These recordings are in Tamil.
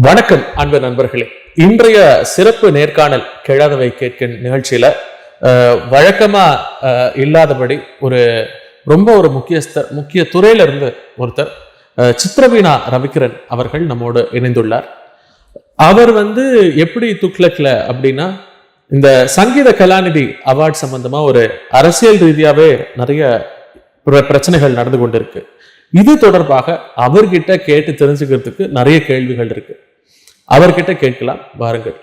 வணக்கம் அன்பு நண்பர்களே. இன்றைய சிறப்பு நேர்காணல் கிழாதவை கேட்கும் நிகழ்ச்சியில வழக்கமா அஹ், இல்லாதபடி ஒரு ரொம்ப ஒரு முக்கியஸ்தர் முக்கிய துறையில இருந்து ஒருத்தர் சித்ரவீணா ரவிக்கிரன் அவர்கள் நம்மோடு இணைந்துள்ளார். அவர் வந்து எப்படி துக்ளக்ல அப்படின்னா இந்த சங்கீத கலாநிதி அவார்ட் சம்பந்தமா ஒரு அரசியல் ரீதியாவே நிறைய பிரச்சனைகள் நடந்து கொண்டிருக்கு. இது தொடர்பாக அவர்கிட்ட கேட்டு தெரிஞ்சுக்கிறதுக்கு நிறைய கேள்விகள் இருக்கு. அவர்கிட்ட கேட்கலாம் வாருங்கள்.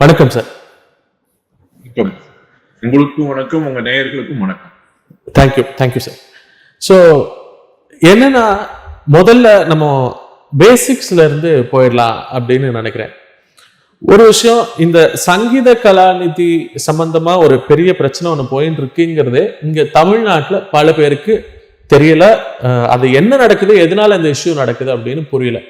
வணக்கம் சார் வணக்கம். உங்களுக்கும் வணக்கம் உங்க நேயர்களுக்கும் வணக்கம். தேங்க்யூ தேங்க்யூ சார் ஸோ என்னன்னா முதல்ல நம்ம பேசிக்ஸ்ல இருந்து போயிடலாம் அப்படின்னு நினைக்கிறேன். ஒரு விஷயம் இந்த சங்கீத கலாநிதி சம்பந்தமா ஒரு பெரிய பிரச்சனை ஒன்று போயின்னு இருக்குங்கிறதே இங்க தமிழ்நாட்டுல பல பேருக்கு தெரியல. அது என்ன நடக்குது எதனால இந்த இஷ்யூ நடக்குது அப்படின்னு புரியல.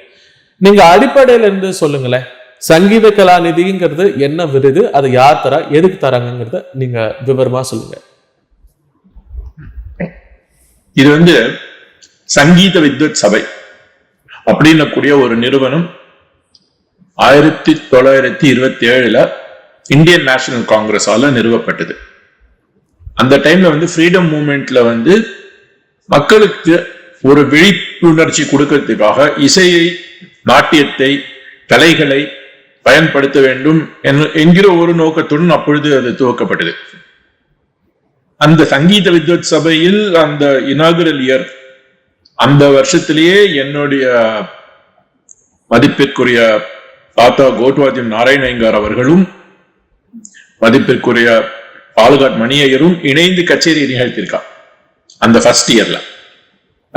நீங்க அடிப்படையில இருந்து சொல்லுங்களேன். சங்கீத கலாநிதிங்கிறது என்ன விருது? அதை யார் தரா? எதுக்கு தராங்கிறத நீங்க விவரமா சொல்லுங்க. இது வந்து சங்கீத வித்வத் சபை அப்படின்னக்கூடிய ஒரு நிறுவனம் ஆயிரத்தி தொள்ளாயிரத்தி இருபத்தி ஏழுல இந்தியன் நேஷனல் காங்கிரஸால நிறுவப்பட்டது. அந்த டைம்ல வந்து ஃப்ரீடம் மூமெண்ட்ல வந்து மக்களுக்கு ஒரு விழிப்புணர்ச்சி கொடுக்கறதுக்காக இசையை நாட்டியத்தை கலைகளை பயன்படுத்த வேண்டும் என்கிற ஒரு நோக்கத்துடன் அப்பொழுது அது துவக்கப்பட்டது. அந்த சங்கீத வித்வத் சபையில் அந்த இனாகுரல் இயர் அந்த வருஷத்திலேயே என்னுடைய மதிப்பிற்குரிய தாத்தா கோட்வாத்தியம் நாராயணயங்கார் அவர்களும் மதிப்பிற்குரிய பாலுகாட் மணியையரும் இணைந்து கச்சேரி நிகழ்த்தியிருக்கா அந்த ஃபர்ஸ்ட் இயர்ல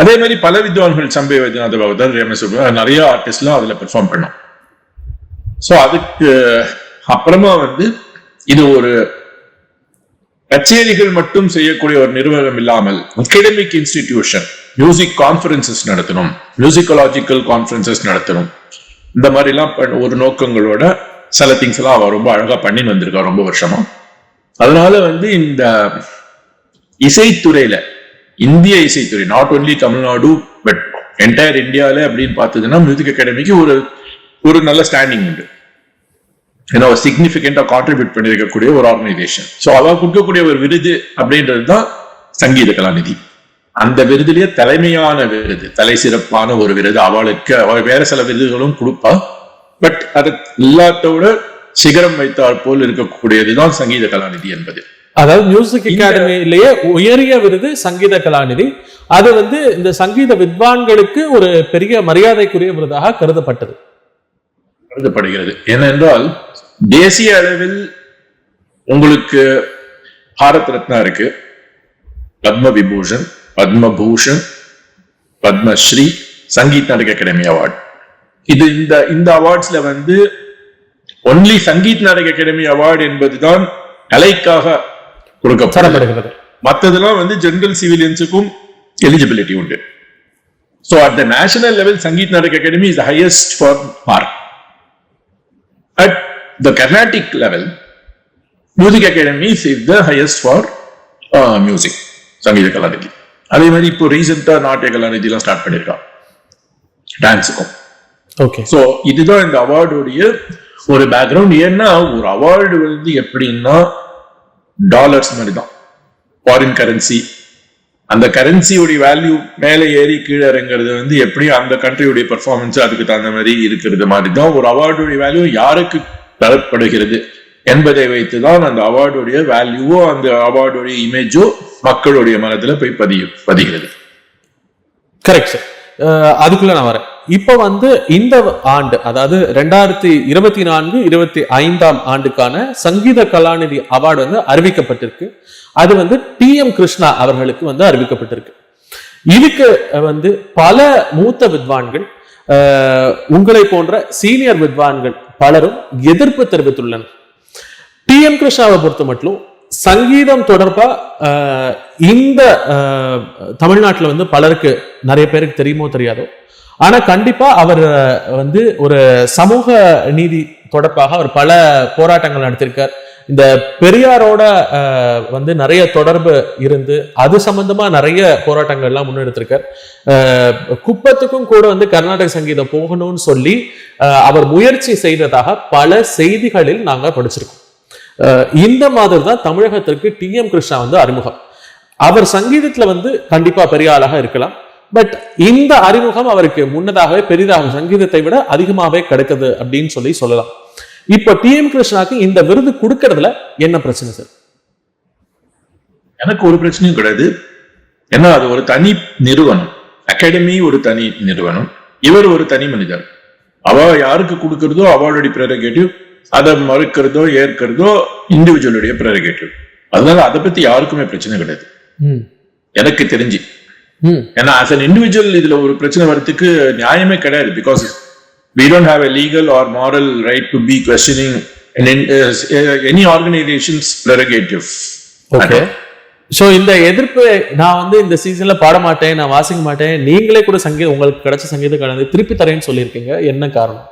அதே மாதிரி பல வித்வான்கள் சம்பை வைத்தியநாத பகவதர் ரேமசுப நிறைய ஆர்டிஸ்ட்லாம் அதில் பெர்ஃபார்ம் பண்ணோம். ஸோ அதுக்கு அப்புறமா வந்து இது ஒரு கச்சேரிகள் மட்டும் செய்யக்கூடிய ஒரு நிறுவனம் இல்லாமல் அகடமிக் இன்ஸ்டிடியூஷன் மியூசிக் கான்ஃபரன்சஸ் நடத்தணும் மியூசிக்கலாஜிக்கல் கான்ஃபரன்சஸ் நடத்தணும். இந்த மாதிரிலாம் ஒரு நோக்கங்களோட சில திங்ஸ் எல்லாம் அவர் ரொம்ப அழகாக பண்ணின்னு வந்திருக்கா ரொம்ப வருஷமா. அதனால வந்து இந்த இசைத்துறையில இந்திய இசைத்துறை not only Tamil Nadu but entire இந்தியால அப்படின்னு பார்த்ததுன்னா மியூசிக் அகாடமிக்கு ஒரு ஒரு நல்ல ஸ்டாண்டிங் உண்டு. ஏன்னா சிக்னிபிகண்டா கான்ட்ரிபியூட் பண்ணியிருக்கக்கூடிய ஒரு ஆர்கனைசேஷன் ஸோ அவ கொடுக்கக்கூடிய ஒரு விருது அப்படின்றது தான் சங்கீத கலாநிதி. அந்த விருதுலயே தலைமையான விருது தலை சிறப்பான ஒரு விருது. அவளுக்கு அவள் வேற சில விருதுகளும் கொடுப்பா. பட் அது எல்லாத்தோட சிகரம் வைத்தால் போல் இருக்கக்கூடியதுதான் சங்கீத கலாநிதி என்பது. அதாவது மியூசிக் அகாடமியிலேயே உயரிய விருது சங்கீத கலாநிதி. அது வந்து இந்த சங்கீத வித்வான்களுக்கு ஒரு பெரிய மரியாதைக்குரிய விருதாக கருதப்பட்டது. கருதப்படுகிறது. ஏனென்றால் தேசிய அளவில் உங்களுக்கு பாரத் ரத்னா இருக்கு. பத்ம விபூஷன் பத்மபூஷன் பத்மஸ்ரீ சங்கீத் நாடக அகாடமி அவார்ட் இது இந்த இந்த அவார்ட்ஸ்ல வந்து only Sangeet Natak academy award என்பதுதான் கலைக்காக கொடுக்கப்படும் தரப்படுகிறது மத்ததெல்லாம் வந்து ஜெனரல் சிவிலியன்ஸுக்கும் எலிஜிபிலிட்டி உண்டு. So at the national level Sangeet Natak academy is highest for mark at the Carnatic level music academy is the highest for music Sangeetha Kalanidhi அதே மாதிரி இப்போ ரீசெண்டா நாட்டிய கலாநிதிலாம் ஸ்டார்ட் பண்ணியிருக்கான். டான்ஸுக்கும் ஓகே ஸோ இதுதான் இந்த அவார்டுடைய ஒரு பேக்ரவுண்ட் ஏன்னா ஒரு அவார்டு வந்து எப்படின்னா டாலர்ஸ் மாதிரி தான். ஃபாரின் கரன்சி அந்த கரன்சியோடைய வேல்யூ மேலே ஏறி கீழே இறங்குறது வந்து எப்படி அந்த கண்ட்ரியுடைய பர்ஃபார்மன்ஸ் அதுக்கு தகுந்த மாதிரி இருக்கிறது மாதிரி தான். ஒரு அவார்டுடைய வேல்யூ யாருக்கு தரப்படுகிறது என்பதை வைத்து தான் அந்த அவார்டுடைய வேல்யூவோ அந்த அவார்டுடைய இமேஜோ மக்களுடைய மனத்துல போய் பதியும் பதிகிறது. கரெக்ட் சார் அதுக்குள்ள நான் வரேன். இப்போ வந்து இந்த ஆண்டு அதாவது ரெண்டாயிரத்தி இருபத்தி நான்கு இருபத்தி ஐந்தாம் ஆண்டுக்கான சங்கீத கலாநிதி அவார்டு வந்து அறிவிக்கப்பட்டிருக்கு. அது வந்து டி எம் கிருஷ்ணா அவர்களுக்கு வந்து அறிவிக்கப்பட்டிருக்கு. இதுக்கு வந்து பல மூத்த வித்வான்கள் உங்களை போன்ற சீனியர் வித்வான்கள் பலரும் எதிர்ப்பு தெரிவித்துள்ளனர். டி எம் கிருஷ்ணாவை பொறுத்த மட்டும் சங்கீதம் தொடர்பா அஹ், இந்த தமிழ்நாட்டில் தமிழ்நாட்டுல வந்து பலருக்கு நிறைய பேருக்கு தெரியுமோ தெரியாதோ ஆனா கண்டிப்பா அவர் வந்து ஒரு சமூக நீதி தொடர்பாக அவர் பல போராட்டங்கள் நடத்திருக்கார். இந்த பெரியாரோட வந்து நிறைய தொடர்பு இருந்து அது சம்பந்தமா நிறைய போராட்டங்கள்லாம் முன்னெடுத்திருக்கார். அஹ், குப்பத்துக்கும் கூட வந்து கர்நாடக சங்கீதம் போகணும்னு சொல்லி அஹ், அவர் முயற்சி செய்ததாக பல செய்திகளில் நாங்க படிச்சிருக்கோம். இந்த மாதிரி தான் தமிழகத்திற்கு டி எம் கிருஷ்ணா வந்து அறிமுகம். அவர் சங்கீதத்துல வந்து கண்டிப்பா பெரிய ஆளாக இருக்கலாம். பட் இந்த அறிமுகம் அவருக்கு முன்னதாகவே பெரிதாக சங்கீதத்தை விட அதிகமாகவே கிடைக்குது அப்படின்னு சொல்லி சொல்லலாம். இப்போ டி எம் கிருஷ்ணாக்கு இந்த விருது கொடுக்கறதுல என்ன பிரச்சனை சார்? எனக்கு ஒரு பிரச்சனையும் கிடையாது. ஏன்னா அது ஒரு தனி நிறுவனம். அகாடமி ஒரு தனி நிறுவனம். இவர் ஒரு தனி மனிதர். அவ யாருக்கு கொடுக்கறதோ அவளுடைய ப்ரெரகேட்டிவ் அதை மறுக்கிறதோ ஏற்கிறதோ இண்டிவிஜுவலுடைய ப்ரெரகேட்டிவ் அதனால அதை பத்தி யாருக்குமே பிரச்சனை கிடையாது. எனக்கு தெரிஞ்சு. ஏன்னா ஆஸ் அன் இண்டிவிஜுவல் இதுல ஒரு பிரச்சனை வரதுக்கு நியாயமே கிடையாது. Because we don't have a legal or moral right to be questioning an, uh, any organization's prerogative. Okay so இந்த எதிர்ப்பு நான் வந்து இந்த சீசன்ல பாட மாட்டேன் நான் வாசிக்க மாட்டேன் நீங்களே கூட சங்கீதம் உங்களுக்கு கிடைச்ச சங்கீத கலந்து திருப்பி தரேன்னு சொல்லியிருக்கீங்க. என்ன காரணம்?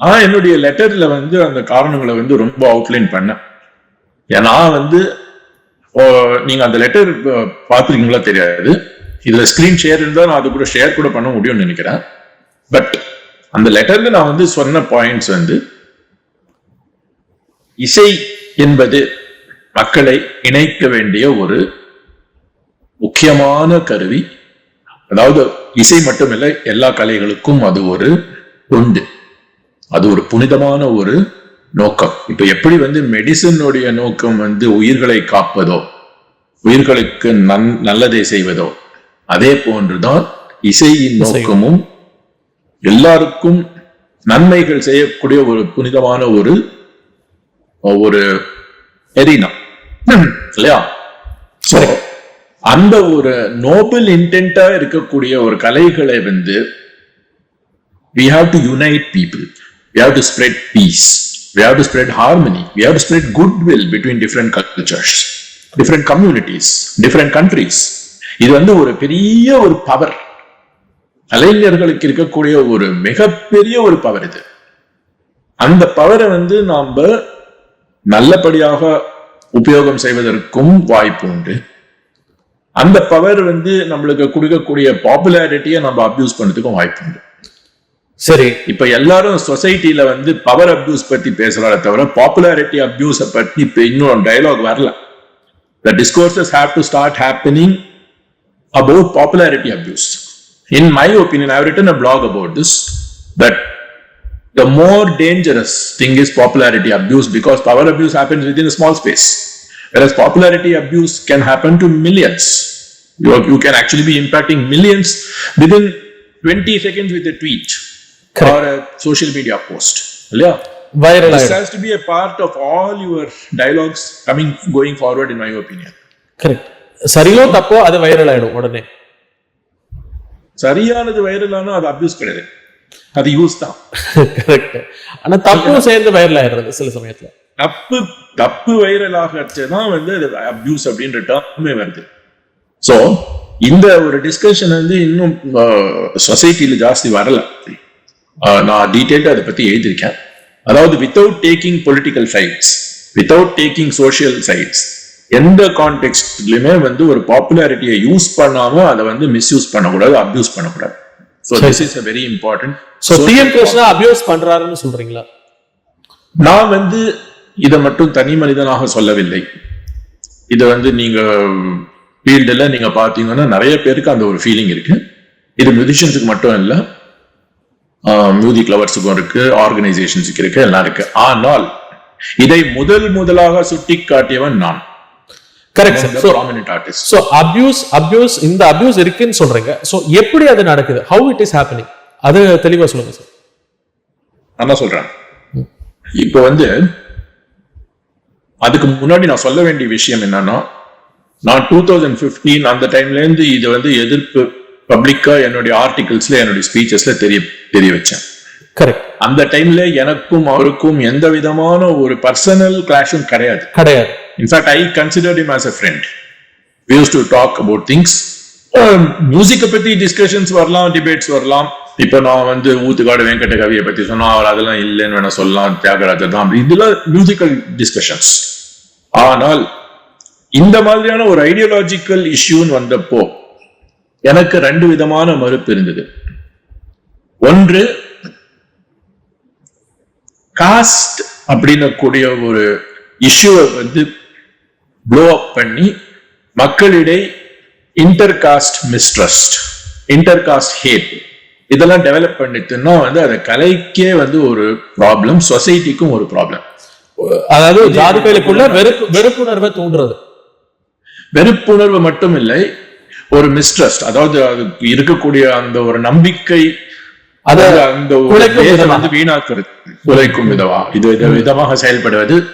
நான் என்னுடைய லெட்டர்ல வந்து அந்த காரணங்களை வந்து ரொம்ப அவுட்லைன் பண்ணேன். ஏன்னா வந்து நீங்க அந்த லெட்டர் பார்த்துருக்கீங்களா தெரியாது. இதுல ஸ்கிரீன் ஷேர் இருந்தால் நான் அது கூட ஷேர் கூட பண்ண முடியும்னு நினைக்கிறேன். பட் அந்த லெட்டர்ல நான் வந்து சொன்ன பாயிண்ட்ஸ் வந்து இசை என்பது மக்களை இணைக்க வேண்டிய ஒரு முக்கியமான கருவி. அதாவது இசை மட்டுமில்லை எல்லா கலைகளுக்கும் அது ஒரு உண்டு. அது ஒரு புனிதமான ஒரு நோக்கம். இப்ப எப்படி வந்து மெடிசனுடைய நோக்கம் வந்து உயிர்களை காப்பதோ உயிர்களுக்கு நன் நல்லதை செய்வதோ அதே போன்றுதான் இசையின் நோக்கமும் எல்லாருக்கும் நன்மைகள் செய்யக்கூடிய ஒரு புனிதமான ஒரு ஒரு எரினா. இல்லையா? அந்த ஒரு நோபல் இன்டென்டா இருக்கக்கூடிய ஒரு கலைகளை வந்து we have to unite people. We have to spread peace. We have to spread harmony. We have to spread goodwill between different cultures different communities different countries. இது வந்து ஒரு பெரிய ஒரு பவர் கலைஞர்களுக்கு இருக்கக்கூடிய ஒரு மிகப்பெரிய ஒரு பவர் இது. அந்த பவரை வந்து நாம நல்லபடியாக உபயோகம் செய்வதற்கும் வாய்ப்பு உண்டு. அந்த பவர் வந்து நம்மளுக்கு கொடுக்கக்கூடிய பாப்புலாரிட்டியை நம்ம அப்யூஸ் பண்ணதுக்கும் வாய்ப்பு உண்டு. சரி இப்ப எல்லாரும் சொசைட்டில வந்து பவர் அப்யூஸ் பத்தி பேசுறாங்க தவிர பாப்புலாரிட்டி அப்யூஸ பத்தி இப்ப இன்னும் டயலாக் வரல the discourses have to start happening about popularity abuse in my opinion I written a blog about this that the more dangerous thing is popularity abuse because power abuse happens within a small space whereas popularity abuse can happen to millions you, you can actually be impacting millions within 20 seconds with a tweet a social media post yeah viral this has to be a part of all your dialogues coming going forward in my opinion. Correct சரியோ தப்போ அது வைரல் ஆயிடும் உடனே. சரியானது வைரலானா அது அபியூஸ் கிடையாது. அது யூஸ் தான். கரெக்ட் ஆனா தப்பும் சேர்ந்து வைரல் ஆயிடுறது சில சமயத்துல. தப்பு தப்பு வைரல் ஆகச்சுதான் வந்து அது அபியூஸ் அப்படின்ற டேர்மே வருது. சோ இந்த ஒரு டிஸ்கஷன் வந்து இன்னும் சொசைட்டில ஜாஸ்தி வரல. நான் டீட்டெயில்டா அதை பத்தி எழுதியிருக்கேன். அதாவது without taking political sides without taking social sides எந்த கான்டெக்ட்லயுமே வந்து ஒரு பாப்புலாரிட்டியை யூஸ் பண்ணாம அதை வந்து மிஸ்யூஸ் பண்ணக்கூடாது அபியூஸ் பண்ணக்கூடாது. So this is a very important so T M Krishna abuse பண்றாருன்னு சொல்றீங்களா? நான் வந்து இதை மட்டும் தனி மனிதனாக சொல்லவில்லை. இதை வந்து நீங்க ஃபீல்டில் நீங்க பார்த்தீங்கன்னா நிறைய பேருக்கு அந்த ஒரு ஃபீலிங் இருக்கு. இது மியூசிஷியன்ஸுக்கு மட்டும் இல்லை மியூசிக் லவர்ஸுக்கும் இருக்கு ஆர்கனைசேஷன்ஸுக்கு இருக்கு எல்லாம் இருக்கு. ஆனால் இதை முதல் முதலாக சுட்டி காட்டியவன் நான் கரெக்ட் ஸோ அபியூஸ் அபியூஸ் இந்த அபியூஸ் இருக்குன்னு சொல்றீங்க. ஸோ எப்படி அது நடக்குது? ஹவு இட் இஸ் ஹேப்பனிங் அது தெளிவா சொல்லுங்க சார் நான் சொல்றேன். இப்போ வந்து அதுக்கு முன்னாடி நான் சொல்ல வேண்டிய விஷயம் என்னன்னா நான் டூ தௌசண்ட் பிப்டீன் அந்த டைம்ல இருந்து இது வந்து எதிர்ப்பு பப்ளிக்கா என்னுடைய ஆர்டிகல்ஸ்ல என்னுடைய ஸ்பீச்சஸ்ல தெரிய தெரிய வச்சேன். கரெக்ட் அந்த டைம்ல எனக்கும் அவருக்கும் எந்த விதமான ஒரு பர்சனல் கிளாஷும் கிடையாது. கிடையாது. In fact I considered him as a friend we use to talk about things மியூசிக்கை பத்தி டிஸ்கஷன்ஸ் வரலாம் டிபேட்ஸ் வரலாம். இப்ப நான் வந்து ஊத்துக்காடு வெங்கட கவியை பத்தி சொன்னா அவர் அதெல்லாம் இல்லைன்னு வேணா சொல்லலாம் தியாகராஜர் தான் இதெல்லாம் மியூசிக்கல் டிஸ்கஷன்ஸ் ஆனால் இந்த மாதிரியான ஒரு ஐடியாலஜிக்கல் இஷ்யூன்னு வந்தப்போ எனக்கு ரெண்டு விதமான மறுப்பு இருந்தது. ஒன்று காஸ்ட் அப்படின்னக்கூடிய ஒரு இஷ்யூவை வந்து ப்ளோ அப் பண்ணி மக்களிடையே inter caste mistrust inter caste hate இதெல்லாம் டெவலப் பண்ணிட்டுன்னா வந்து அது கலைக்கே வந்து ஒரு ப்ராப்ளம் சொசைட்டிக்கும் ஒரு ப்ராப்ளம் அதாவது ஜாதிகளுக்குள்ள வெறுப்பு வெறுப்புணர்வை தூண்டுறது. வெறுப்புணர்வு மட்டும் இல்லை ஒரு மிஸ்ட்ரஸ்ட் அதாவது அதுக்கு இருக்கக்கூடிய அந்த ஒரு நம்பிக்கை அத அதாவது அந்த. வந்து வீணாக்குறது. குலைக்கும் விதமா. இது வித- விதமாக செயல்படுவது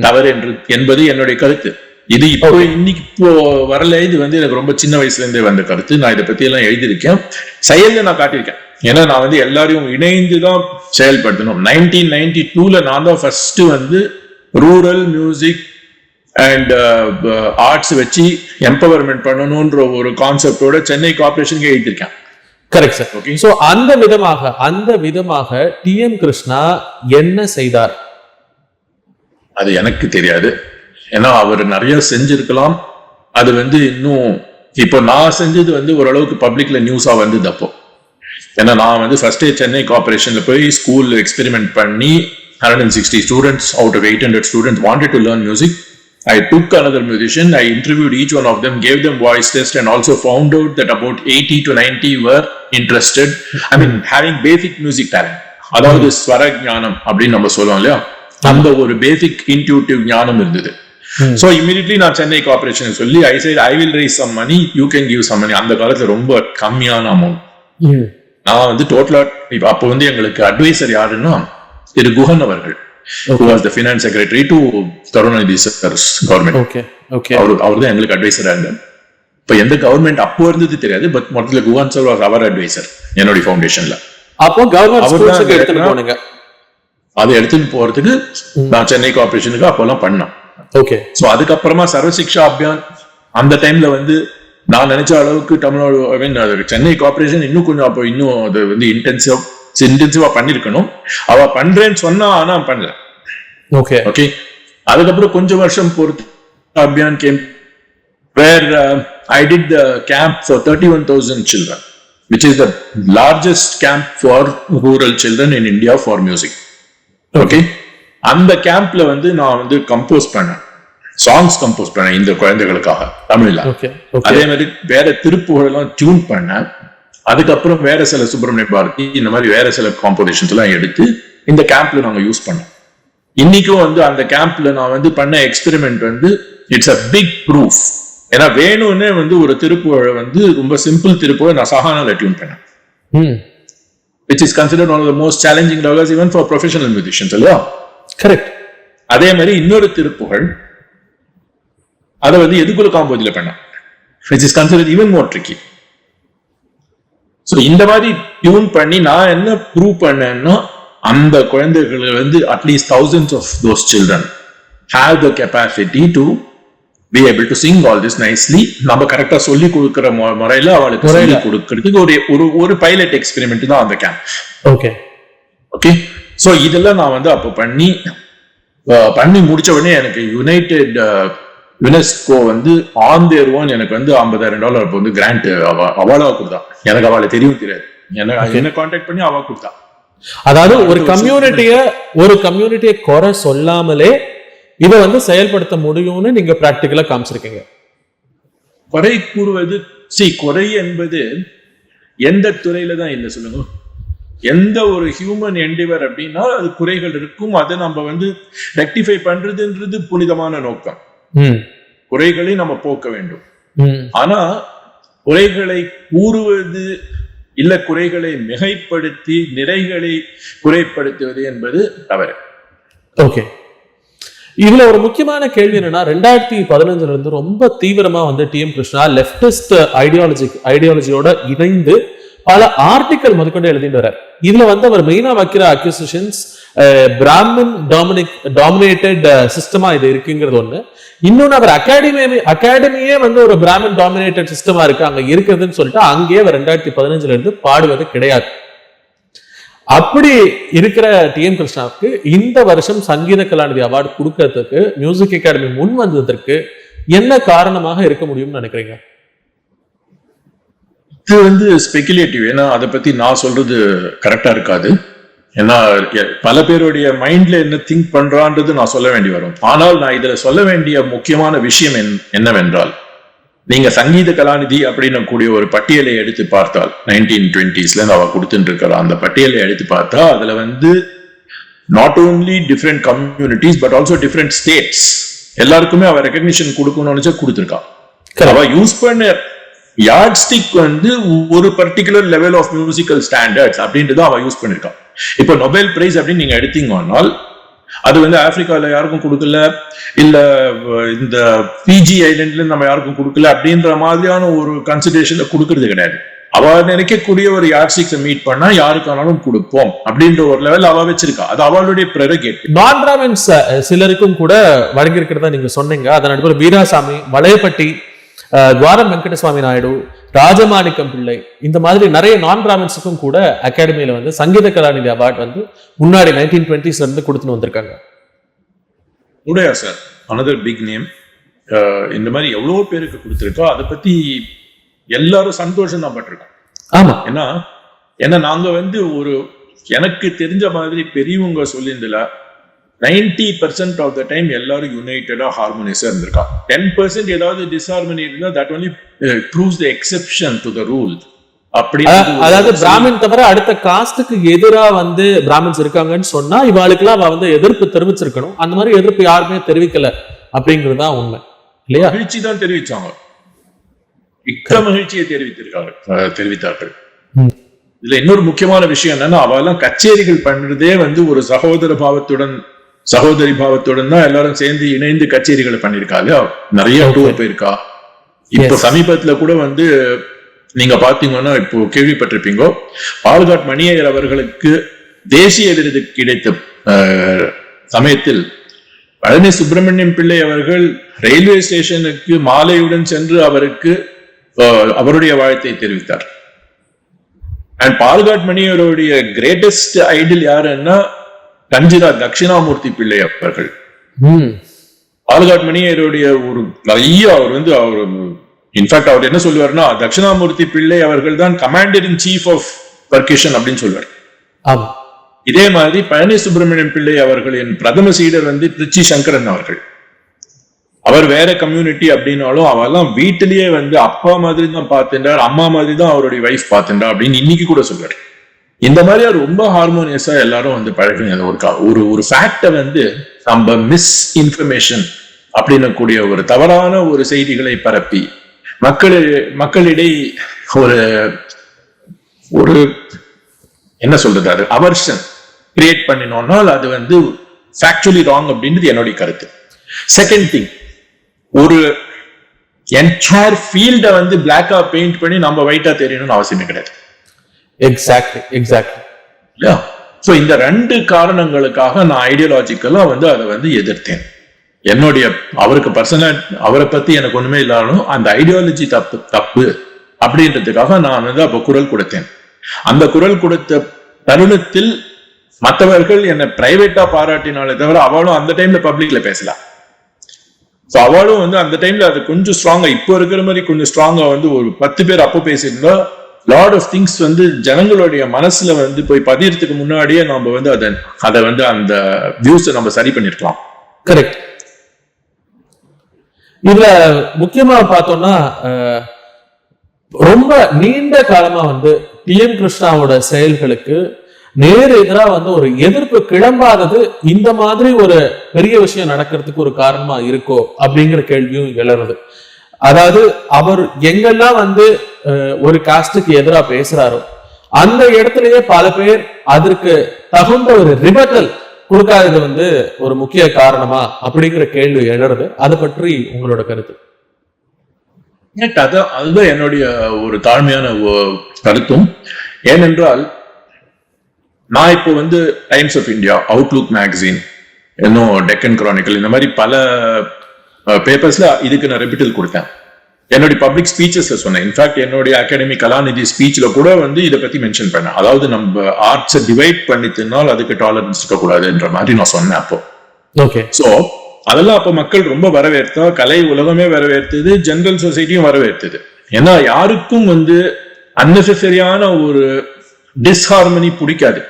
தவறு என்று என்பது என்னுடைய கருத்து. இது இப்போ இன்னைக்கு இப்போ வரல இது வந்து எனக்கு ரொம்ப சின்ன வயசுல இருந்தே வந்த கருத்து. நான் இதை பத்தி எல்லாம் எழுதியிருக்கேன். செயல்ல நான் காட்டியிருக்கேன். ஏன்னா நான் வந்து எல்லாரையும் இணைந்து தான் செயல்படுத்தணும். நைன்டீன் நைன்டி டூல நான் தான் ஃபர்ஸ்ட் வந்து ரூரல் மியூசிக் அண்ட் ஆர்ட்ஸ் வச்சு எம்பவர்மெண்ட் பண்ணணும்ன்ற ஒரு கான்செப்டோட சென்னை கார்பரேஷனுக்கு எழுதியிருக்கேன் கரெக்ட் சார் Okay. சோ அந்த விதமாக அந்த விதமாக டி எம் கிருஷ்ணா என்ன செய்தார்? அது எனக்கு தெரியாது. ஏன்னா அவர் நிறைய செஞ்சிருக்கலாம். அது வந்து இன்னும் இப்போ நான் செஞ்சது வந்து ஓரளவுக்கு பப்ளிக்ல நியூஸா வந்தது அப்போ. ஏன்னா நான் வந்து ஃபர்ஸ்ட் சென்னை கார்பரேஷன்ல போய் ஸ்கூல் எக்ஸ்பெரிமெண்ட் பண்ணி hundred and sixty students out of eight hundred students wanted to learn music I took another musician, I interviewed each one of them, gave them voice test, and also found out that about 80 to 90 were interested. I mean, having basic music talent. அதாவது ஸ்வர ஞானம் அப்படின்னு நம்ம சொல்லுவோம் இல்லையா? அந்த ஒரு பேசிக் இன்டியூட்டிவ் ஞானம் இருந்தது. சோ இமீடியட்லி நான் சென்னை கார்பரேஷன் சொல்லி I said I will raise some money you can give some money அந்த காலத்துல ரொம்ப கம்மியான அமௌண்ட் நான் வந்து டோட்டலா இப்ப அப்போ வந்து எங்களுக்கு அட்வைசர் யாருன்னா திரு குஹன் அவர்கள். Who was the finance secretary to Karunanidhi sir's government okay okay அவரு அவர் தான் எங்களுக்கு அட்வைசரா இருந்தார். இப்ப எந்த கவர்மெண்ட் அப்போ இருந்தது தெரியாது பட் மொத்தத்துல Guhan sir was our advisor என்னுடைய ஃபவுண்டேஷன்ல அப்போ கவர்மெண்ட் எடுத்துட்டு போனீங்க. அதை எடுத்துட்டு போறதுக்கு நான் சென்னை கார்பரேஷனுக்கு அப்போல்லாம் பண்ணேன் ஓகே சோ அதுக்கப்புறமா சர்வசிக்ஷா அபியான் அந்த டைம்ல வந்து நான் நினைச்ச அளவுக்கு Tamil Nadu I mean Chennai corporation இன்னும் கொஞ்சம் அப்போ இன்னும் அது வந்து இன்டென்சிவ் இன்டென்சிவா பண்ணிருக்கணும். அவ பண்றேன்னு சொன்னா ஆனா பண்ணல. ஓகே ஓகே அதுக்கப்புறம் கொஞ்சம் வருஷம் பொறுத்து Abhiyan came where I did the camp for thirty one thousand children which is the largest camp for rural children in India for music okay அந்த கேம்ப்ல வந்து நான் வந்து கம்போஸ் பண்ணேன். சாங்ஸ் கம்போஸ் பண்ணேன் இந்த குழந்தைகளுக்காக தமிழ்ல. அதே மாதிரி வேற திருப்புகழெல்லாம் டியூன் பண்ணேன். அதுக்கப்புறம் வேற சில சுப்பிரமணிய பாரதி இந்த மாதிரி வேற சில காம்போசிஷன்ஸ் எல்லாம் எடுத்து இந்த கேம்ப்ல நாங்க யூஸ் பண்ணோம். இன்னைக்கும் வந்து அந்த கேம்ப்ல நான் வந்து பண்ண எக்ஸ்பெரிமெண்ட் வந்து இட்ஸ் அ பிக் ப்ரூஃப் ஏன்னா வேணும்னே வந்து ஒரு திருப்புகழை வந்து ரொம்ப சிம்பிள் திருப்புகழை நான் சஹானால டியூன் பண்ணேன். Which is considered one of the most challenging levels even for professional musicians இல்லையா? கரெக்ட் அதே மாதிரி இன்னொரு திருப்புகழ் அதை வந்து எதுக்குள்ள காம்போஜில பண்ணேன் which is consider even more tricky so இந்த மாதிரி டியூன் பண்ணி நான் என்ன ப்ரூவ் பண்ணேன்னா அந்த குழந்தைகள் வந்து at least thousands of those children have the capacity to be able to sing all this nicely நம்ம கரெக்டா சொல்லி கொடுக்கிற முறையில அவளுக்கு சொல்லி கொடுக்கறதுக்கு ஒரு ஒரு ஒரு பைலட் எக்ஸ்பெரிமெண்ட் தான் அந்த கேம்ப் ஓகே ஓகே சோ இதெல்லாம் நான் வந்து அப்போ பண்ணி பண்ணி முடிச்ச உடனே எனக்கு யுனைடெட் யுனெஸ்கோ வந்து ஆன் தேர் எனக்கு வந்து ஐம்பதாயிரம் டாலர் அப்போ வந்து கிராண்ட் அவார்டா கொடுத்தா. எனக்கு அவளை தெரியும் தெரியாது. என்ன என்ன காண்டாக்ட் பண்ணி அவ கொடுத்தா. அதாவது ஒரு கம்யூனிட்டிய ஒரு கம்யூனிட்டியை குறை சொல்லாமலே இதை வந்து செயல்படுத்த முடியும்னு நீங்க பிராக்டிக்கலா காமிச்சிருக்கீங்க. குறை கூறுவது சி குறை என்பது எந்த துறையில தான் இல்லை சொல்லுங்க. எந்த ஒரு ஹியூமன் எண்டிவர் அப்படின்னா அது குறைகள் இருக்கும். அதை நம்ம வந்து ரெக்டிஃபை பண்றதுன்றது புனிதமான நோக்கம். குறைகளை நம்ம போக்க வேண்டும். ஆனா குறைகளை கூறுவது இல்ல குறைகளை மிகைப்படுத்தி நிறைகளை குறைப்படுத்துவது என்பது தவறு. ஓகே. இதுல ஒரு முக்கியமான கேள்வி என்னன்னா ரெண்டாயிரத்தி பதினஞ்சுல இருந்து ரொம்ப தீவிரமா வந்து T M Krishna leftist ideology ஐடியாலஜியோட இணைந்து பல ஆர்டிக்கல் முதற்கொண்டு எழுதிட்டு வர்றார். இதுல வந்து அவர் மெயினா வைக்கிற அக்யூசிஷன்ஸ் பிராமின் டாமினிக் டாமினேட்டட் சிஸ்டமா இது இருக்குங்கிறது ஒண்ணு. இன்னொன்னு அவர் அகாடமி அகாடமியே வந்து ஒரு பிராமின் டாமினேட்டட் சிஸ்டமா இருக்கு அங்க இருக்குதுன்னு சொல்லிட்டு அங்கேயே அவர் ரெண்டாயிரத்தி பதினஞ்சுல இருந்து பாடுவது கிடையாது. அப்படி இருக்கிற டி எம் கிருஷ்ணாவுக்கு இந்த வருஷம் சங்கீத கலாநிதி அவார்டு கொடுக்கறதுக்கு மியூசிக் அகாடமி முன் வந்ததற்கு என்ன காரணமாக இருக்க முடியும்னு நினைக்கிறீங்க? இது வந்து ஸ்பெகுலேட்டிவ் ஏன்னா அதை பத்தி நான் சொல்றது கரெக்டா இருக்காது. ஏன்னா பல பேருடைய மைண்ட்ல என்ன திங்க் பண்றான்றது நான் சொல்ல வேண்டி வரும். ஆனால் நான் இதுல சொல்ல வேண்டிய முக்கியமான விஷயம் என்- என்னவென்றால் நீங்க சங்கீத கலாநிதி அப்படின்னு கூடிய ஒரு பட்டியலை எடுத்து பார்த்தால் நைன்டீன் டுவெண்ட்டிஸ்ல அவ கொடுத்துட்டு இருக்கிற அந்த பட்டியலை எடுத்து பார்த்தா அதுல வந்து not only different communities but also different states எல்லாருக்குமே அவ ரெகக்னிஷன் கொடுக்கணும்னு கொடுத்துருக்கா. அவ யூஸ் பண்ண யார்ட் ஸ்டிக் வந்து ஒரு particular level of musical standards அப்படின்றத அவன் யூஸ் பண்ணிருக்கான். இப்போ நொபேல் பிரைஸ் அப்படின்னு நீங்க எடுத்தீங்கன்னால் அது வந்து ஆப்பிரிக்காவில் யாருக்கும் கொடுக்கல இல்ல இந்த பிஜி ஐலண்ட்ல நம்ம யாருக்கும் கொடுக்கல அப்படின்ற மாதிரியான ஒரு கன்சிடரேஷன்ல கொடுக்கறது கிடையாது. அவ நினைக்கக்கூடிய ஒரு யார்ட்ஸ்டிக்ஸை மீட் பண்ணா யாருக்கானாலும் கொடுப்போம் அப்படின்ற ஒரு லெவல் அவ வச்சிருக்கா. அது அவளுடைய ப்ரெரகேட் நான் சிலருக்கும் கூட வழங்கியிருக்கிறதா நீங்க சொன்னீங்க. அதன் அடிப்படையில் வீராசாமி வளையப்பட்டி துவாரம் வெங்கடசுவாமி நாயுடு ராஜமாணிக்கம் பிள்ளை இந்த மாதிரி நிறைய நான் பிராமின்ஸுக்கும் கூட அகாடமியில வந்து சங்கீத கலாநிதி அவார்ட் வந்து முன்னாடி நைன்டீன் டுவெண்ட்டிஸ்ல இருந்து கொடுத்துன்னு வந்திருக்காங்க. உடையா சார்? அனதர் பிக் நேம் இந்த மாதிரி எவ்வளோ பேருக்கு கொடுத்துருக்கோ அதை பத்தி எல்லாரும் சந்தோஷம் தான் பட்டிருக்கோம். ஆமா. ஏன்னா ஏன்னா நாங்க வந்து ஒரு எனக்கு தெரிஞ்ச மாதிரி பெரியவங்க சொல்லியிருந்தல ninety percent of the time எல்லாரும் யுனைடடா ஹார்மோனியஸா இருந்திருக்கா? டென் பர்சன்ட் ஏதாவது டிஸ்ஹார்மனி இருந்தா that only proves the exception to the rule அப்படி அதாவது- பிராமின் தவிர அடுத்த காஸ்டுக்கு எதிரா வந்து பிராமின்ஸ் இருக்காங்கன்னு சொன்னா இவாளுக்கெல்லாம் அவ வந்து எதிர்ப்பு தெரிவிச்சிருக்கணும். அந்த மாதிரி எதிர்ப்பு யாருமே தெரிவிக்கல அப்படிங்கிறது தான் உண்மை. இல்லையா? மகிழ்ச்சி தான் தெரிவிச்சாங்க. மிக்க மகிழ்ச்சியை தெரிவித்திருக்காங்க தெரிவித்தார்கள். இதுல இன்னொரு முக்கியமான விஷயம் என்னன்னா அவெல்லாம் கச்சேரிகள் பண்றதே வந்து ஒரு சகோதர பாவத்துடன் சகோதரி பாவத்துடன் தான் எல்லாரும் சேர்ந்து இணைந்து கச்சேரிகளை பண்ணிருக்காங்க நிறைய டூர் போயிருக்கா. இப்ப. சமீபத்துல கூட வந்து நீங்க பாத்தீங்கன்னா இப்போ கேள்விப்பட்டிருப்பீங்க பால்காட் மணியர் அவர்களுக்கு தேசிய விருது கிடைத்த சமயத்தில் பழனி சுப்பிரமணியம் பிள்ளை அவர்கள் ரயில்வே ஸ்டேஷனுக்கு மாலையுடன் சென்று அவருக்கு அவருடைய வாழ்த்தை தெரிவித்தார். அண்ட் பால்காட் மணியருடைய கிரேட்டஸ்ட் ஐடில் யாருன்னா கஞ்சிரா தட்சிணாமூர்த்தி பிள்ளை அவர்கள் ம். பால்காட் மணியருடைய ஒரு நிறைய அவர் வந்து அவர் இன்ஃபேக்ட் அவர் என்ன சொல்லுவார்னா தட்சிணாமூர்த்தி பிள்ளை அவர்கள் தான் commander in chief of percussion அப்படின்னு சொல்வார் இதே மாதிரி பழனி சுப்பிரமணியம் பிள்ளை அவர்களின் பிரதம சீடர் வந்து திருச்சி சங்கரன் அவர்கள். அவர் வேற கம்யூனிட்டி அப்படின்னாலும் அவெல்லாம் வீட்டிலேயே வந்து அப்பா மாதிரி தான் பார்த்துட்டார் அம்மா மாதிரி தான் அவருடைய வைஃப் பார்த்துட்டா அப்படின்னு இன்னைக்கு கூட சொல்றாரு இந்த மாதிரி ரொம்ப ஹார்மோனியஸா எல்லாரும் வந்து பழகினது ஒரு ஒரு ஒரு ஃபேக்டை வந்து நம்ம மிஸ் இன்ஃபர்மேஷன் அப்படின்னக்கூடிய ஒரு தவறான ஒரு செய்திகளை பரப்பி மக்கள் மக்களிடையே ஒரு ஒரு என்ன சொல்றது அது அவர்ஷன் கிரியேட் பண்ணினோம்னால் அது வந்து ஃபேக்சுவலி ராங் அப்படின்றது என்னுடைய கருத்து. செகண்ட் திங் ஒரு என்டையர் ஃபீல்டை வந்து பிளாக்கா பெயிண்ட் பண்ணி நம்ம ஒயிட்டா தெரியணும்னு அவசியமே கிடையாது. எக்ஸாக்ட்லி எக்ஸாக்ட்லி இல்லையா ஸோ இந்த ரெண்டு காரணங்களுக்காக நான் ஐடியாலஜிக்கலாக வந்து அதை வந்து எதிர்த்தேன். என்னுடைய அவருக்கு பர்சனல் அவரை பத்தி எனக்கு ஒண்ணுமே இல்லாலும் அந்த ஐடியாலஜி தப்பு தப்பு அப்படின்றதுக்காக நான் வந்து அப்ப குரல் கொடுத்தேன். அந்த குரல் கொடுத்த தருணத்தில் மற்றவர்கள் என்னை பிரைவேட்டா பாராட்டினாலே தவிர அவளும் அந்த டைம்ல பப்ளிக்ல பேசலாம் ஸோ அவளும் வந்து அந்த டைம்ல அது கொஞ்சம் ஸ்ட்ராங்கா இப்போ இருக்கிற மாதிரி கொஞ்சம் ஸ்ட்ராங்கா வந்து ஒரு பத்து பேர் அப்போ பேசியிருந்தா லாட் ஆஃப் திங்ஸ் வந்து ஜனங்களுடைய மனசுல வந்து போய் பதியறதுக்கு முன்னாடியே நம்ம வந்து அதை அதை வந்து அந்த வியூஸை நம்ம சரி பண்ணிருக்கலாம். கரெக்ட் இதுல முக்கியமா பார்த்தோம்னா அஹ், ரொம்ப நீண்ட காலமா வந்து டி எம் கிருஷ்ணாவோட செயல்களுக்கு நேர் எதிரா வந்து ஒரு எதிர்ப்பு கிளம்பாதது இந்த மாதிரி ஒரு பெரிய விஷயம் நடக்கிறதுக்கு ஒரு காரணமா இருக்கோ அப்படிங்கிற கேள்வியும் எழறது. அதாவது அவர் எங்கெல்லாம் வந்து அஹ், ஒரு காஸ்டுக்கு எதிரா பேசுறாரோ அந்த இடத்துலயே பல பேர் அதற்கு தகுந்த ஒரு ரிபட்டல் கொடுக்காதது வந்து ஒரு முக்கிய காரணமா அப்படிங்கிற கேள்வி எழறது. அதை பற்றி உங்களோட கருத்து. அதான் அதுதான் என்னுடைய ஒரு தாழ்மையான கருத்தும். ஏனென்றால் நான் இப்போ வந்து Times of India Outlook magazine இன்னும் டெக்கன் கிரானிக்கல் இந்த மாதிரி பல பேப்பர்ஸ்ல இதுக்கு நான் ரெபிட்டல் கொடுத்தேன். என்னுடைய பப்ளிக் ஸ்பீச்சஸ்ல சொன்னேன். இன்ஃபேக்ட் என்னுடைய அகாடமி கலாநிதி ஸ்பீச்ல கூட வந்து இதை பத்தி மென்ஷன் பண்ணேன். அதாவது நம்ம ஆர்ட்ஸை டிவைட் பண்ணித்தினால் அதுக்கு டாலரன்ஸ் இருக்கக்கூடாதுன்ற மாதிரி நான் சொன்னேன் அப்போ. ஓகே சோ அதெல்லாம் அப்ப மக்கள் ரொம்ப வரவேற்றா கலை உலகமே வரவேற்றது ஜெனரல் சொசைட்டியும் வரவேற்றது ஏன்னா யாருக்கும் வந்து அன்னெசரியான ஒரு டிஸ்ஹார்மனி பிடிக்காது.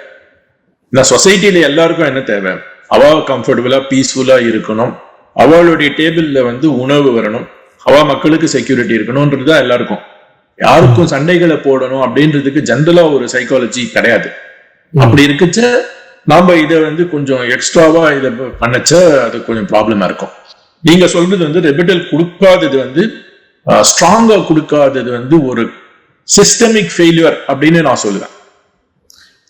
இந்த சொசைட்டில எல்லாருக்கும் என்ன தேவை? அவ கம்ஃபர்டபுளா பீஸ்ஃபுல்லா இருக்கணும். அவளுடைய டேபிள்ல வந்து உணவு வரணும். அவ மக்களுக்கு செக்யூரிட்டி இருக்கணும்ன்றது தான் எல்லாருக்கும். யாருக்கும் சண்டைகளை போடணும் அப்படின்றதுக்கு ஜென்ரலா ஒரு சைக்காலஜி கிடையாது. அப்படி இருக்குச்ச நாம இதை வந்து கொஞ்சம் எக்ஸ்ட்ராவா இதை பண்ணச்ச அது கொஞ்சம் ப்ராப்ளமா இருக்கும். நீங்க சொல்றது வந்து ரெபிட்டல் கொடுக்காதது வந்து ஸ்ட்ராங்கா கொடுக்காதது வந்து ஒரு சிஸ்டமிக் ஃபெயிலியர் அப்படின்னு நான் சொல்லுவேன்.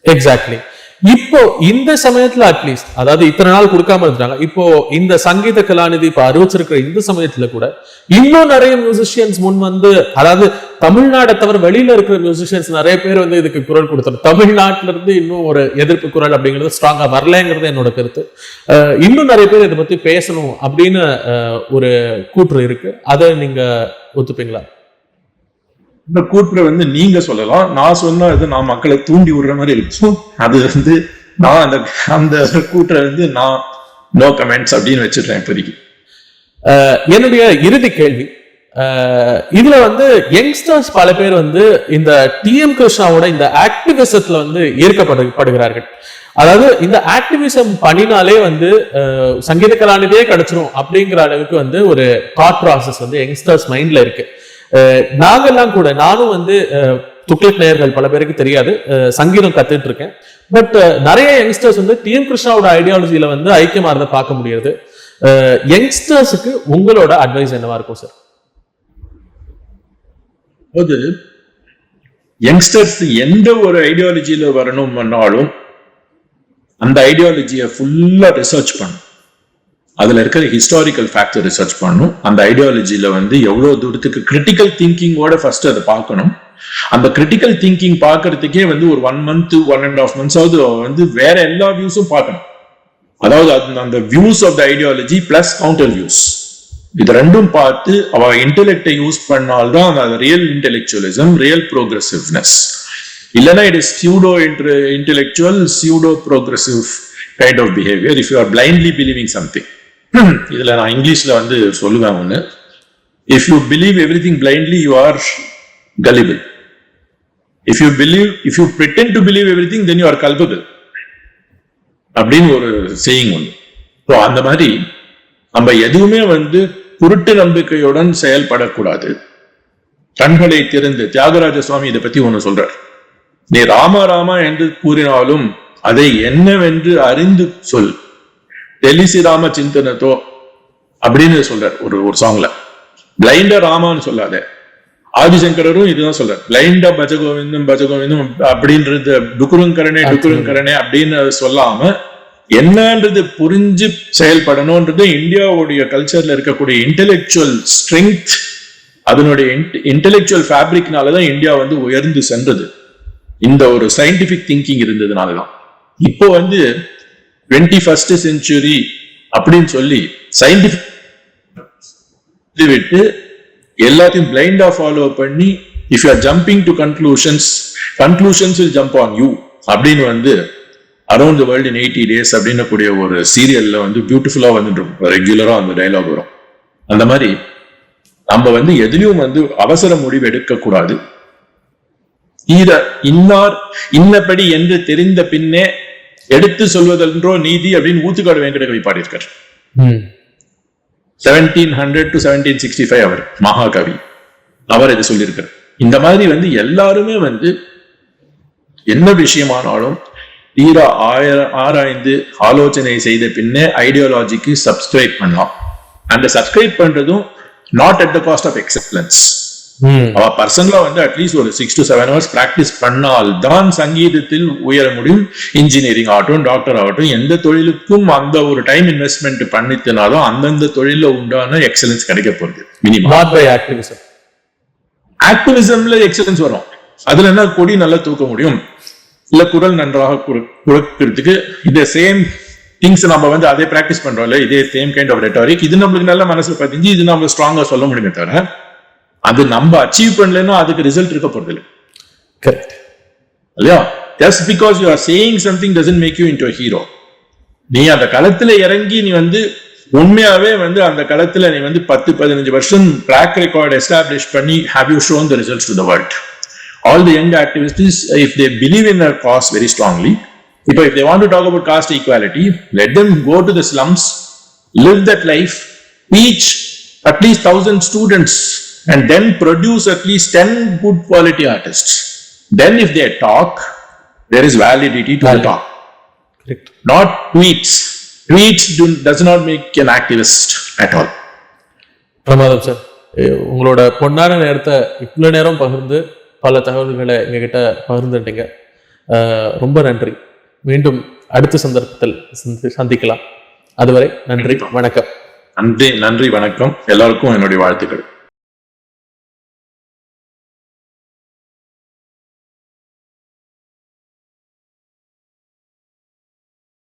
எக்ஸாக்ட்லி இப்போ இந்த சமயத்துல அட்லீஸ்ட் அதாவது இத்தனை நாள் கொடுக்காம இருந்தாங்க இப்போ இந்த சங்கீத கலாநிதி இப்ப அறிவிச்சிருக்கிற இந்த சமயத்துல கூட இன்னும் நிறைய மியூசிஷியன்ஸ் முன் வந்து அதாவது தமிழ்நாடை தவிர வெளியில இருக்கிற மியூசிஷியன்ஸ் நிறைய பேர் வந்து இதுக்கு குரல் கொடுத்தாங்க தமிழ்நாட்டுல இருந்து இன்னும் ஒரு எதிர்ப்பு குரல் அப்படிங்கிறது ஸ்ட்ராங்கா வரலங்கிறது என்னோட கருத்து. இன்னும் நிறைய பேர் இதை பத்தி பேசணும் அப்படின்னு ஒரு கூற்று இருக்கு. அதை நீங்க ஒத்துப்பீங்களா? இந்த கூற்று வந்து நீங்க சொல்லலாம். நான் சொன்னா இது நான் மக்களை தூண்டி விடுற மாதிரி இருக்கும் அது வந்து நான் அந்த அந்த கூற்றை வந்து நான் நோ கமெண்ட்ஸ் அப்படின்னு வச்சிடுறேன் இப்போதைக்கு. என்னுடைய இறுதி கேள்வி. அஹ் இதுல வந்து யங்ஸ்டர்ஸ் பல பேர் வந்து இந்த டிஎம் கிருஷ்ணாவோட இந்த ஆக்டிவிசத்துல வந்து ஈர்க்கப்படுகிறார்கள் அதாவது இந்த ஆக்டிவிசம் பண்ணினாலே வந்து சங்கீத கலாநிதியே கிடைச்சிரும் அப்படிங்கிற அளவுக்கு வந்து ஒரு தாட் ப்ராசஸ் வந்து யங்ஸ்டர்ஸ் மைண்ட்ல இருக்கு. நாங்கெல்லாம் கூட நானும் வந்து துக்ளக் நேயர்கள் பல பேருக்கு தெரியாது. சங்கீதம் கத்துட்டு இருக்கேன். பட் நிறைய யங்ஸ்டர்ஸ் வந்து டிஎம் கிருஷ்ணாவோட ஐடியாலஜியில வந்து ஐக்கியமா இருந்த பார்க்க முடியுது. யங்ஸ்டர்ஸுக்கு உங்களோட அட்வைஸ் என்னவா இருக்கும் சார் அது யங்ஸ்டர்ஸ் எந்த ஒரு ஐடியாலஜியில வரணும்னாலும் அந்த ஐடியாலஜியை ஃபுல்லா ரிசர்ச் பண்ணும் அதில் இருக்கிற ஹிஸ்டாரிக்கல் ஃபேக்டர் ரிசர்ச் பண்ணணும். அந்த ஐடியாலஜியில் வந்து எவ்வளோ தூரத்துக்கு கிரிட்டிக்கல் திங்கிங்கோட ஃபர்ஸ்ட் அதை பார்க்கணும். அந்த கிரிட்டிக்கல் திங்கிங் பார்க்கறதுக்கே வந்து ஒரு one month one and half months ஆகுது. வந்து வேற எல்லா வியூஸும் பார்க்கணும். அதாவது அந்த- அந்த views of the ideology plus counter views இது ரெண்டும் பார்த்து அவ இன்டெலெக்டை யூஸ் பண்ணால்தான் அந்த ரியல் இன்டெலெக்சுவலிசம் ரியல் ப்ரோக்ரஸிவ்னஸ் இல்லைன்னா it is pseudo intellectual pseudo progressive kind of behaviour if you are blindly believing something இதுல நான் இங்கிலீஷ்ல வந்து சொல்லுவேன் ஒன்று if you believe everything blindly you are gullible if you believe if you written to believe everything then you are culpable அப்படின்னு ஒரு செய்யுங்க ஒன்று ஸோ அந்த மாதிரி நம்ம எதுவுமே வந்து குருட்டு நம்பிக்கையுடன் செயல்படக்கூடாது. கண்களை திறந்து தியாகராஜ சுவாமி இதை பத்தி ஒண்ணு சொல்றார். நீ ராமா ராமா என்று கூறினாலும் அதை என்னவென்று அறிந்து சொல். தெலிசி ராம சிந்தனத்தோ அப்படின்னு சொல்றார் ஒரு ஒரு சாங்ல பிளைண்டா ராமான்னு சொல்லாத. ஆதிசங்கரரும் இதுதான் சொல்றார். பிளைண்டா பஜகோவிந்தம் பஜகோவிந்தம் அப்படின்றது டுக்குருங்கரணே டுக்குருங்கரணே அப்படின்னு சொல்லாம என்னன்றது புரிஞ்சு செயல்படணும்ன்றது இந்தியாவுடைய கல்ச்சர்ல இருக்கக்கூடிய இன்டெலெக்சுவல் ஸ்ட்ரென்த் அதனுடைய இன்டெலெக்சுவல் ஃபேப்ரிக்னால தான் இந்தியா வந்து உயர்ந்து சென்றது. இந்த ஒரு சயின்டிபிக் திங்கிங் இருந்ததுனால தான் இப்போ வந்து டுவெண்ட்டி ஃபர்ஸ்ட் செஞ்சுரி அப்படின்னு சொல்லி சயின்டிபிக் விட்டு எல்லாத்தையும் பிளைண்டா ஃபாலோ பண்ணி if you are jumping to conclusions conclusions will jump on you அப்படின்னு வந்து around the world in eighty days அப்படின்னு கூடிய ஒரு சீரியல்ல வந்து பியூட்டிஃபுல்லா வந்துட்டு ரெகுலரா அந்த டைலாக் வரும். அந்த மாதிரி நம்ம வந்து எதுலயும் வந்து அவசர முடிவு எடுக்க கூடாது ஈர இன்னார் இன்னபடி என்று தெரிந்த பின்னே எடுத்து சொல்வதென்றோ நீதி அப்படின்னு ஊத்துக்காடு வெங்கடகவி பாடியிருக்கார். ம். Seventeen hundred to seventeen sixty five அவர் மகாகவி. அவர் இதை சொல்லியிருக்கார். இந்த மாதிரி வந்து எல்லாருமே வந்து என்ன விஷயமானாலும் தீர ஆய ஆராய்ந்து ஆலோசனை செய்த பின்னே ஐடியாலஜிக்கு சப்ஸ்கிரைப் பண்ணலாம். அந்த சப்ஸ்கிரைப் பண்றதும் not at the cost of excellence அவ பர்சனலா வந்து அட்லீஸ்ட் ஒரு six to seven hours practice பண்ணால் தான் சங்கீதத்தில் உயர முடியும். இன்ஜினியரிங் ஆகட்டும் டாக்டர் ஆகட்டும் எந்த தொழிலுக்கும் அந்த ஒரு டைம் இன்வெஸ்ட்மெண்ட் பண்ணித்தினாலும் அந்தந்த தொழில உண்டான எக்ஸலன்ஸ் கிடைக்க போகுது மினிமம் ஆக்டிவிசம்ல எக்ஸலன்ஸ் வரும். அதுல என்ன கொடி நல்லா தூக்க முடியும்? இல்ல குரல் நன்றாக குறு- கொடுக்கறதுக்கு இந்த சேம் திங்ஸ் நம்ம வந்து அதே பிராக்டிஸ் பண்றோம்ல இதே சேம் கைண்ட் ஆஃப் ரெட்டாரிக் இது நம்மளுக்கு நல்ல மனசுல பதிஞ்சு இது நம்ம ஸ்ட்ராங்கா சொல்ல முடியுமே தவிர அது நம்ம அச்சீவ் பண்ணலன்னா அதுக்கு ரிசல்ட் இருக்க போறது இல்லை. கரெக்ட் இல்லையா? Just because you are saying something doesn't make you into hero நீ அந்த களத்துல இறங்கி நீ வந்து உண்மையாவே வந்து அந்த களத்துல நீ வந்து பத்து பதினஞ்சு வருஷம் ட்ராக் ரெக்கார்ட் எஸ்டாப்ளிஷ் பண்ணி have you shown the results to the world all the young activists if they believe in a cause very strongly இப்போ if they want to talk about caste equality let them go to the slums that life, teach at least thousand students, and then produce at least 10 good quality artists. Then, if they talk, there is validity to the Valid. talk, correct not tweets. Tweets do, does not make an activist at all. பிரமாதம் சார். உங்களோட பொன்னான நேரத்தை இவ்வளோ நேரம் பகிர்ந்து பல தகவல்களை எங்ககிட்ட பகிர்ந்துட்டீங்க. ரொம்ப நன்றி. மீண்டும் அடுத்த சந்தர்ப்பத்தில் சந்தி- சந்திக்கலாம். அதுவரை நன்றி வணக்கம். நன்றி நன்றி வணக்கம். எல்லாருக்கும் என்னுடைய வாழ்த்துக்கள்.